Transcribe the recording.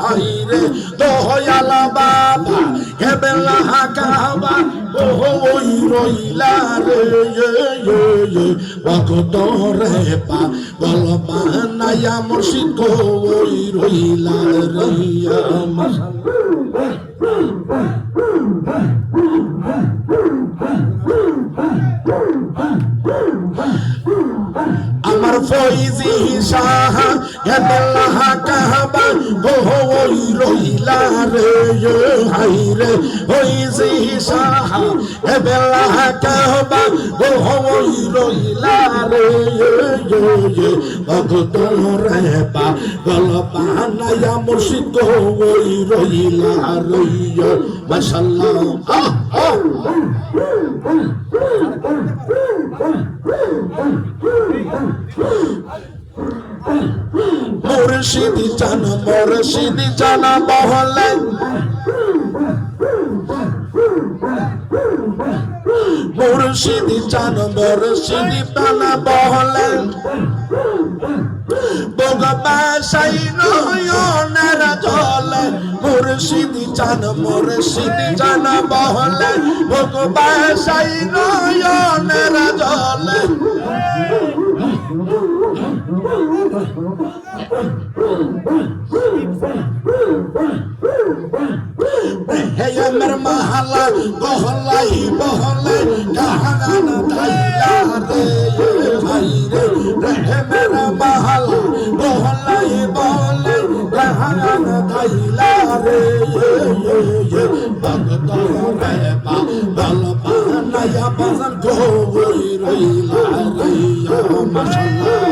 High রে দয়ালা বাবা কেবেলা কাবা ও ওই রইলা রে ভক্ত রে পা বল বানায়া মুর্শিদ গো ওই রইলা রে আমার আমার ফইজি শাহ, গেদল্লাহ কাহবা গো ওই রইলা রে হাই রে। ফইজি শাহ, গেদল্লাহ কাহবা গো ওই রইলা রে ভক্ত রে পা গল পানায়া মুর্শিদ গো, ওই রইলা রে মাশাআল্লাহ আহ আহ। মুর্শিদি চান মুর্শিদি চান বহলে মুর্শিদি চান মুর্শিদি চান বহলে বগবাসাই নয়নের জলে। মুর্শিদি চান মুর্শিদি চান বহলে বগবাসাই নয়নের জলে। আমার মহলা, বহলাই বহলে কাহান ধাইলা রে ভাই রে রে মেরা মহলা, বহলাই বহলে কাহান ধাইলা রে ভগত রে পা বল পানায়া বাজার গো রইলা রে মাশাআল্লাহ